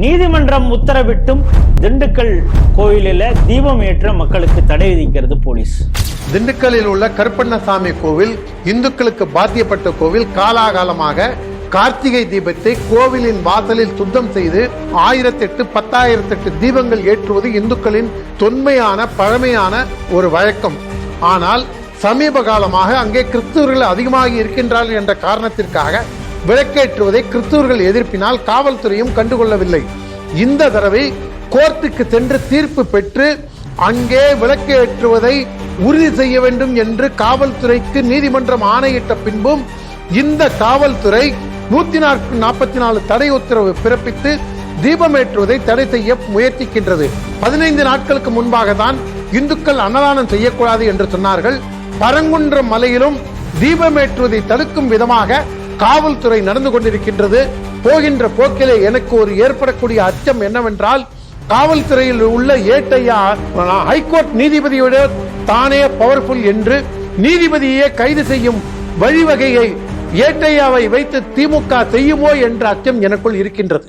நீதிமன்றம் உத்தரவிட்டும் திண்டுக்கல் கோயிலில் தீபம் ஏற்ற மக்களுக்கு தடை விதிக்கிறது போலீஸ். திண்டுக்கல்லில் உள்ள கருப்பண்ணசாமி கோவில் இந்துக்களுக்கு பாத்தியப்பட்ட கோவில் காலாகாலமாக கார்த்திகை தீபத்தை கோவிலின் வாசலில் சுத்தம் செய்து ஆயிரத்தெட்டு பத்தாயிரத்தெட்டு தீபங்கள் ஏற்றுவது இந்துக்களின் தொன்மையான பழமையான ஒரு வழக்கம். ஆனால் சமீப காலமாக அங்கே கிறிஸ்துவர்கள் அதிகமாக இருக்கின்றார்கள் என்ற காரணத்திற்காக விளக்கேற்றுவதை கிறிஸ்துவர்கள் எதிர்ப்பினால் காவல்துறையும் கண்டுகொள்ளவில்லை. இந்த தடவை கோர்ட்டுக்கு சென்று தீர்ப்பு பெற்று அங்கே விளக்கேற்றுவதை உறுதி செய்ய வேண்டும் என்று காவல்துறைக்கு நீதிமன்றம் ஆணையிட்ட பின்பும் இந்த காவல்துறை நூத்தி நாற்பத்தி நாலு தடை உத்தரவு பிறப்பித்து தீபமேற்றுவதை தடை செய்ய முயற்சிக்கின்றது. பதினைந்து நாட்களுக்கு முன்பாக தான் இந்துக்கள் அன்னதானம் செய்யக்கூடாது என்று சொன்னார்கள். பரங்குன்றம் மலையிலும் தீபமேற்றுவதை தடுக்கும் விதமாக காவல்துறை நடந்து கொண்டிருக்கின்றது. போகின்ற போக்கிலே எனக்கு ஒரு ஏற்படக்கூடிய அச்சம் என்னவென்றால் காவல்துறையில் உள்ள ஏட்டையா ஹைகோர்ட் நீதிபதியோட தானே பவர்ஃபுல் என்று நீதிபதியே கைது செய்யும் வழிவகையை ஏட்டையாவை வைத்து திமுக செய்யுமோ என்ற அச்சம் எனக்குள் இருக்கின்றது.